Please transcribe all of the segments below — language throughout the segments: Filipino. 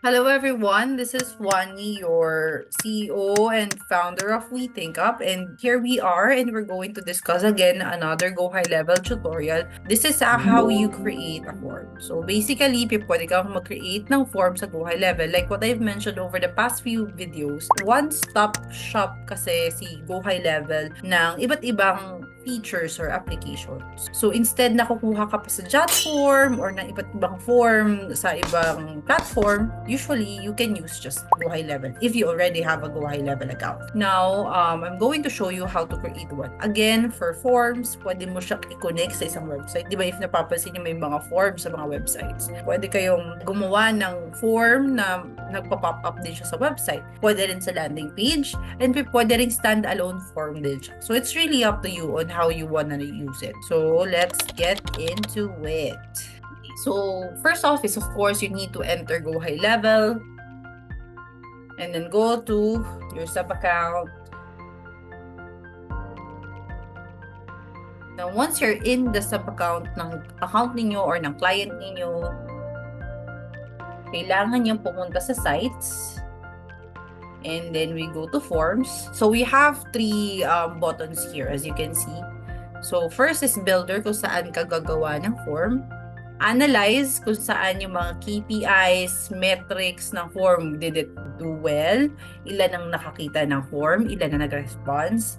Hello, everyone. This is Wani, your CEO and founder of We Think Up. And here we are, and we're going to discuss again another Go High Level tutorial. This is how you create a form. So basically, pwede kang mag-create ng form sa Go High Level. Like what I've mentioned over the past few videos, one-stop shop kasi si Go High Level ng iba't ibang features or applications. So instead na kukuha ka pa sa Jotform or ng iba't ibang form sa ibang platform, usually you can use just High Level if you already have a High Level account. Now, um, I'm going to show you how to create one. Again, for forms, pwede mo siya i-connect sa isang website. Di ba if napapansin niyo may mga forms sa mga websites, pwede kayong gumawa ng form na nagpa-pop up din siya sa website. Pwede rin sa landing page and pwede rin standalone form din siya. So it's really up to you on how you wanna use it. So let's get into it. So first off is of course you need to enter Go High Level and then go to your sub account. Now once you're in the sub account ng account ninyo or ng client ninyo, kailangan nyo pumunta sa sites and then we go to forms. So we have three um, buttons here as you can see. So first is builder kung saan ka gagawa ng form. Analyze kung saan yung mga KPIs, metrics ng form. Did it do well? Ilan ang nakakita ng form? Ilan na nag-response?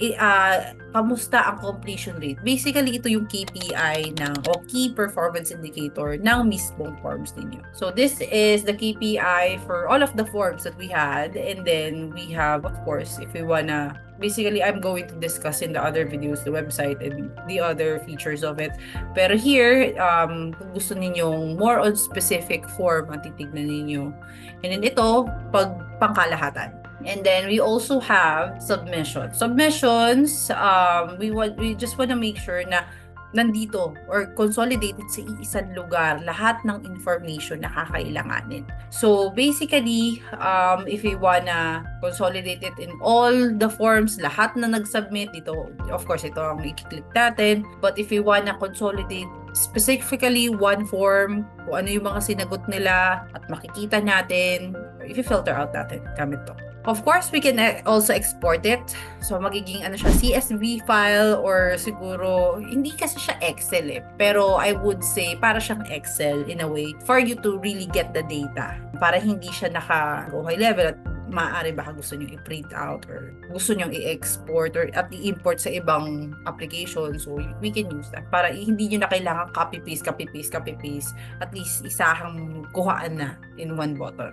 Uh, kamusta ang completion rate? Basically, ito yung KPI ng o key performance indicator ng mismong forms ninyo. So this is the KPI for all of the forms that we had and then we have of course if we wanna basically I'm going to discuss in the other videos the website and the other features of it. Pero here, um, kung gusto ninyong more on specific form ang titignan ninyo. And then ito, pag pangkalahatan. And then we also have submission. Submissions, um, we want we just want to make sure na nandito or consolidated sa iisang lugar lahat ng information na kakailanganin. So basically, um, if we wanna consolidate it in all the forms, lahat na nag-submit dito, of course, ito ang i-click natin. But if we wanna consolidate specifically one form, kung ano yung mga sinagot nila at makikita natin, if you filter out natin, gamit to. Of course, we can e- also export it. So, magiging ano siya, CSV file or siguro, hindi kasi siya Excel eh. Pero I would say, para siyang Excel in a way for you to really get the data. Para hindi siya naka-go high level at maaari baka gusto nyo i-print out or gusto nyo i-export or at i-import sa ibang application. So, we can use that. Para hindi nyo na kailangan copy-paste, copy-paste, copy-paste. At least isahang kuhaan na in one button.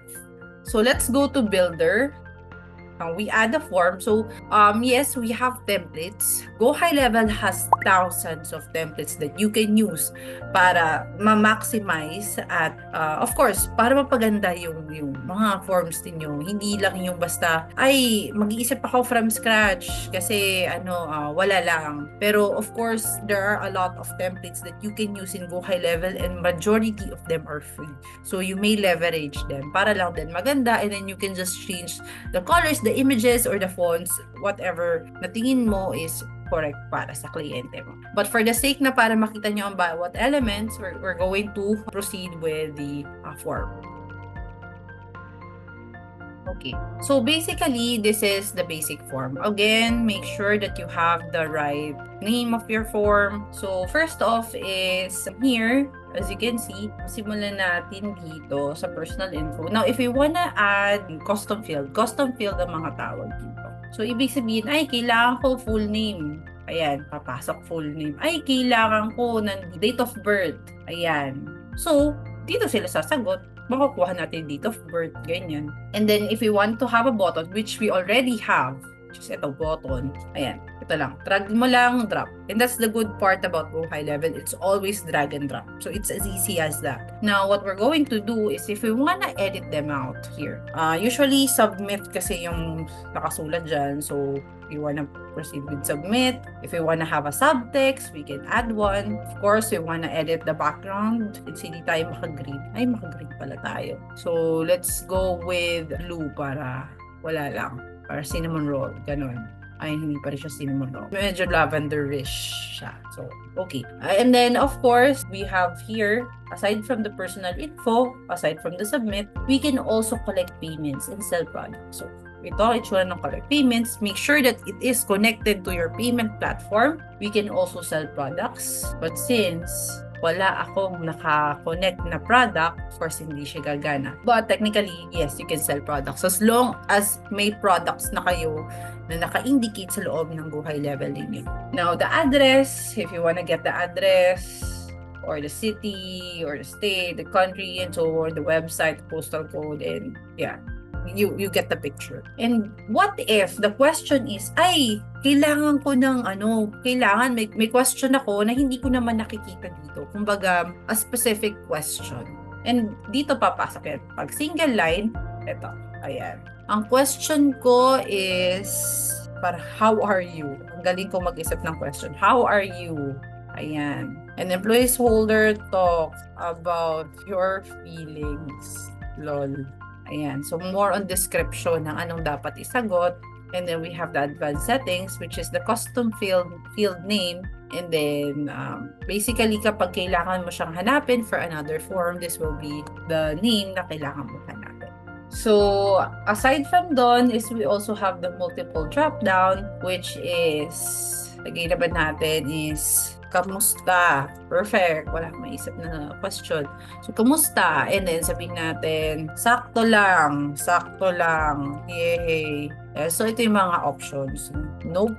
So, let's go to Builder. We add a form. So, um, yes, we have templates. Go High Level has thousands of templates that you can use para ma-maximize at, uh, of course, para mapaganda yung, yung mga forms ninyo. Hindi lang yung basta, ay, mag-iisip ako from scratch kasi, ano, uh, wala lang. Pero, of course, there are a lot of templates that you can use in Go High Level and majority of them are free. So, you may leverage them para lang din maganda and then you can just change the colors, the images or the fonts, whatever na tingin mo is correct para sa kliyente mo. But for the sake na para makita nyo ang bawat elements, we're, we're going to proceed with the uh, form. Okay, so basically, this is the basic form. Again, make sure that you have the right name of your form. So, first off is here, as you can see, simulan natin dito sa personal info. Now, if you wanna add custom field, custom field ang mga tawag dito. So, ibig sabihin, ay, kailangan ko full name. Ayan, papasok full name. Ay, kailangan ko ng date of birth. Ayan. So, dito sila sasagot makukuha natin date of birth, ganyan. And then, if we want to have a button, which we already have, which is ito, button, ayan, ito lang. Drag mo lang, drop. And that's the good part about Go High Level. It's always drag and drop. So, it's as easy as that. Now, what we're going to do is if we wanna edit them out here, uh, usually submit kasi yung nakasulat dyan. So, you wanna proceed with submit. If we wanna have a subtext, we can add one. Of course, we wanna edit the background. It's hindi tayo maka-green. Ay, maka-green pala tayo. So, let's go with blue para wala lang. Para cinnamon roll. Ganun. Ay, hindi pa rin siya cinnamon roll. Medyo lavenderish siya. So, okay. Uh, and then, of course, we have here, aside from the personal info, aside from the submit, we can also collect payments and sell products. So, ito, itsura ng collect payments. Make sure that it is connected to your payment platform. We can also sell products. But since wala akong naka-connect na product, of course, hindi siya gagana. But technically, yes, you can sell products. As long as may products na kayo na naka-indicate sa loob ng buhay level ninyo. Now, the address, if you wanna get the address, or the city, or the state, the country, and so on, the website, postal code, and yeah, you you get the picture. And what if the question is, ay, kailangan ko ng ano, kailangan may, may question ako na hindi ko naman nakikita dito. Kumbaga, a specific question. And dito papasok yan. Pag single line, eto, ayan. Ang question ko is, para how are you? Ang galing ko mag-isip ng question. How are you? Ayan. An employee's holder talks about your feelings. Lol. Ayan. So, more on description ng anong dapat isagot. And then we have the advanced settings, which is the custom field, field name. And then, um, basically, kapag kailangan mo siyang hanapin for another form, this will be the name na kailangan mo hanapin. So, aside from doon is we also have the multiple drop down, which is, lagay na ba natin is kamusta? Perfect. Wala akong maisip na question. So, kamusta? And then, sabihin natin, sakto lang. Sakto lang. Yay. Eh, so, ito yung mga options. Nope.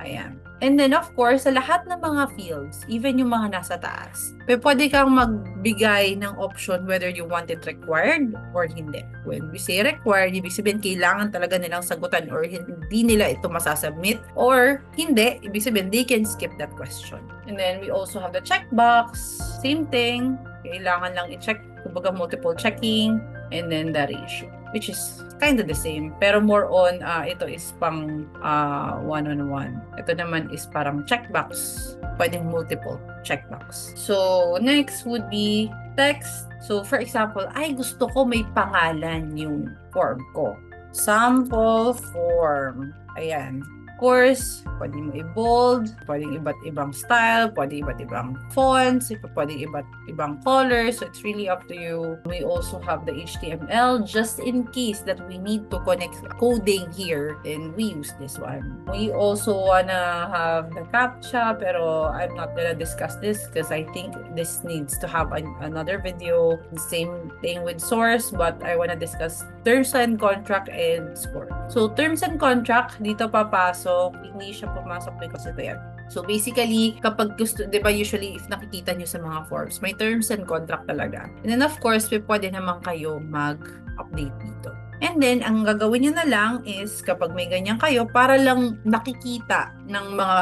Ayan. And then, of course, sa lahat ng mga fields, even yung mga nasa taas, pwede kang magbigay ng option whether you want it required or hindi. When we say required, ibig sabihin kailangan talaga nilang sagutan or hindi nila ito masasubmit or hindi, ibig sabihin they can skip that question. And then, we also have the checkbox. Same thing. Kailangan lang i-check, kumbaga multiple checking, and then the ratio which is kind of the same. Pero more on, uh, ito is pang uh, one-on-one. Ito naman is parang checkbox. Pwedeng multiple checkbox. So, next would be text. So, for example, ay gusto ko may pangalan yung form ko. Sample form. Ayan course, pwede mo i-bold, pwedeng iba't ibang style, pwede iba't ibang fonts, pwede iba't ibang colors, so it's really up to you. We also have the HTML just in case that we need to connect coding here, then we use this one. We also wanna have the CAPTCHA, pero I'm not gonna discuss this because I think this needs to have an, another video. Same thing with source, but I wanna discuss terms and contract and score. So, terms and contract, dito papasok pumasok, hindi siya pumasok because ito yan. So basically, kapag gusto, di ba usually if nakikita nyo sa mga forms, may terms and contract talaga. And then of course, pwede naman kayo mag-update dito. And then, ang gagawin nyo na lang is kapag may ganyan kayo, para lang nakikita ng mga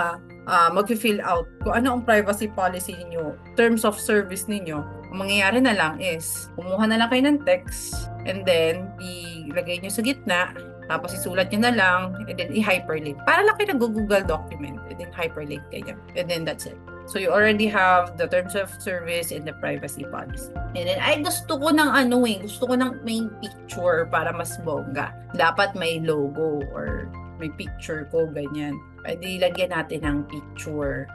uh, mag-fill out kung ano ang privacy policy niyo, terms of service ninyo. Ang mangyayari na lang is, kumuha na lang kayo ng text, and then, ilagay nyo sa gitna, tapos isulat nyo na lang, and then i-hyperlink. Para lang kayo nag-google document, and then hyperlink kayo. And then that's it. So you already have the terms of service and the privacy policy. And then, ay gusto ko ng ano eh, gusto ko ng main picture para mas bongga. Dapat may logo or may picture ko, ganyan. Pwede lagyan natin ng picture.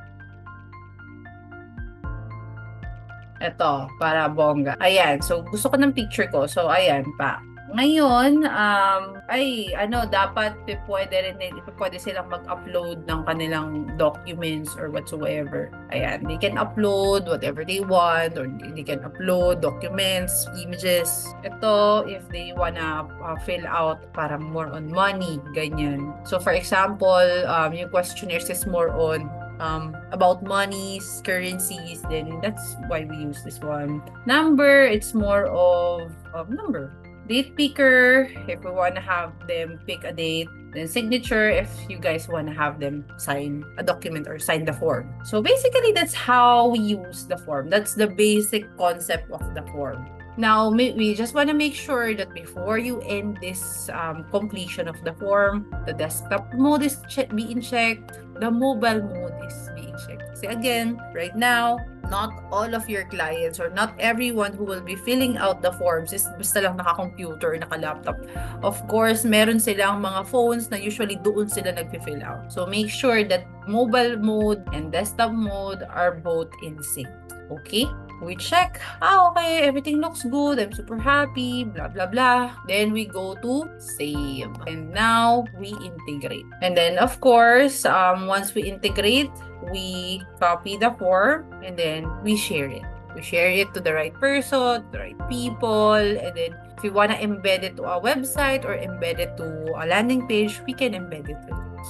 Ito, para bongga. Ayan, so gusto ko ng picture ko. So, ayan pa. Ngayon, um, ay, ano, dapat pwede rin, pwede silang mag-upload ng kanilang documents or whatsoever. Ayan, they can upload whatever they want or they can upload documents, images. Ito, if they wanna uh, fill out para more on money, ganyan. So, for example, um, yung questionnaires is more on um, about monies, currencies, then that's why we use this one. Number, it's more of, of number date picker if we want to have them pick a date then signature if you guys want to have them sign a document or sign the form. So basically that's how we use the form. That's the basic concept of the form. Now we just want to make sure that before you end this um, completion of the form the desktop mode is che- being checked the mobile mode is being checked. Kasi again, right now, not all of your clients or not everyone who will be filling out the forms is basta lang naka-computer, naka-laptop. Of course, meron silang mga phones na usually doon sila nag-fill out. So make sure that mobile mode and desktop mode are both in sync. Okay? We check. Ah, okay. Everything looks good. I'm super happy. Blah, blah, blah. Then we go to save. And now we integrate. And then, of course, um, once we integrate, we copy the form and then we share it. We share it to the right person, the right people, and then if we want to embed it to a website or embed it to a landing page, we can embed it.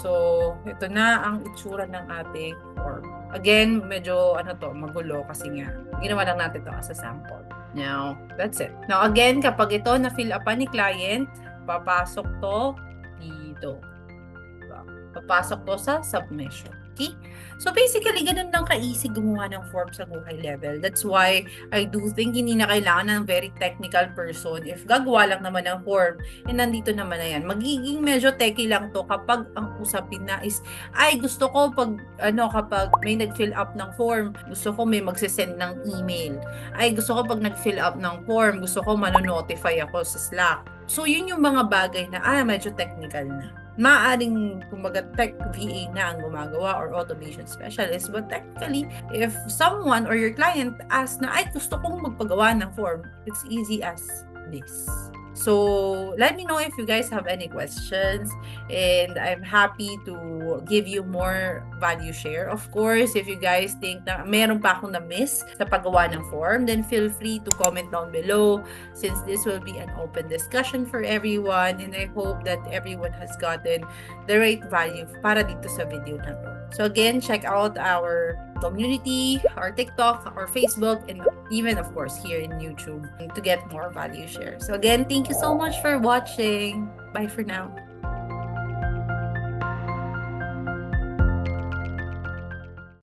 So, ito na ang itsura ng ating form. Again, medyo ano to, magulo kasi nga, ginawa lang natin to as a sample. Now, that's it. Now, again, kapag ito na-fill up ni client, papasok to dito. Diba? Papasok to sa submission. Okay? So basically, ganun lang ka-easy gumawa ng form sa buhay level. That's why I do think hindi na kailangan ng very technical person. If gagawa lang naman ng form, eh nandito naman na yan. Magiging medyo techy lang to kapag ang usapin na is, ay gusto ko pag, ano, kapag may nag-fill up ng form, gusto ko may magsisend ng email. Ay gusto ko pag nag-fill up ng form, gusto ko manonotify ako sa Slack. So, yun yung mga bagay na, ah, medyo technical na maaring kumbaga tech VA na ang gumagawa or automation specialist. But technically, if someone or your client asks na, ay gusto kong magpagawa ng form, it's easy as this. So, let me know if you guys have any questions and I'm happy to give you more value share. Of course, if you guys think na meron pa akong na-miss sa paggawa ng form, then feel free to comment down below since this will be an open discussion for everyone and I hope that everyone has gotten the right value para dito sa video na to. So again, check out our community, our TikTok, our Facebook, and even of course here in YouTube to get more value share. So again, thank you so much for watching. Bye for now.